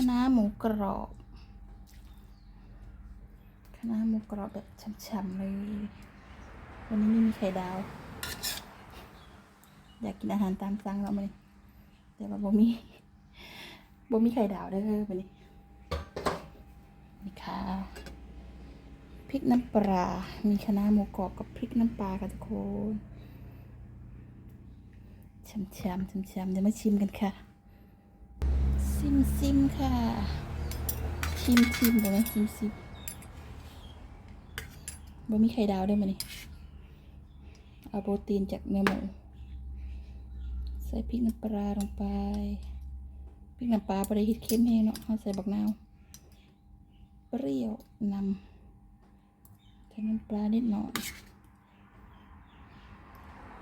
คะน้าหมูกรอบคะน้าหมูกรอบแบบฉ่ำๆเลย วันนี้ไม่มีไข่ดาว อยากกินอาหารตามสั่งแล้วมันแต่ว่าบ่มีบ่มีไข่ดาวเด้อวันนี้นี่ค่ะพริกน้ำปลา มีคะน้าหมูกรอบกับพริกน้ำปลาค่ะทุกคนช่ำๆช่ำๆเดี๋ยวมาชิมกันค่ะ ซิมซิมค่ะชิมชิมได้ไหมซิมซิมบ่มีไข่ดาวด้วยมันนี่เอาโปรตีนจากเนื้อหมูใส่พริกน้ำปลาลงไปพริกน้ำปลาบริฮิตเข้มเองเนาะเอาใส่บักนาวเปรี้ยวนำใส่น้ำปลานิดหน่อย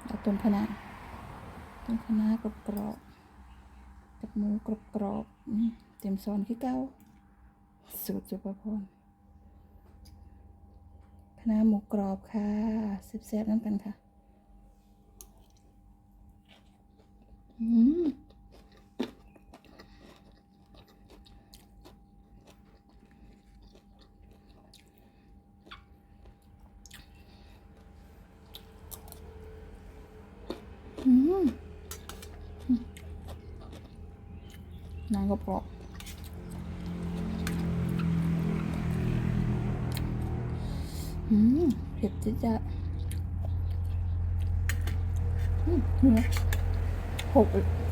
เอาต้มคะน้าต้มคะน้ากรอบ หมูกรอบกรอบเต็มซอนขี้เก้าสูตรจุปพรคะน้าหมูกรอบค่ะแซ่บๆน้ำกันค่ะ อืมอืม นางก็ปรอบอืมเผ็ดจิจะอืมเนื้อหกเลย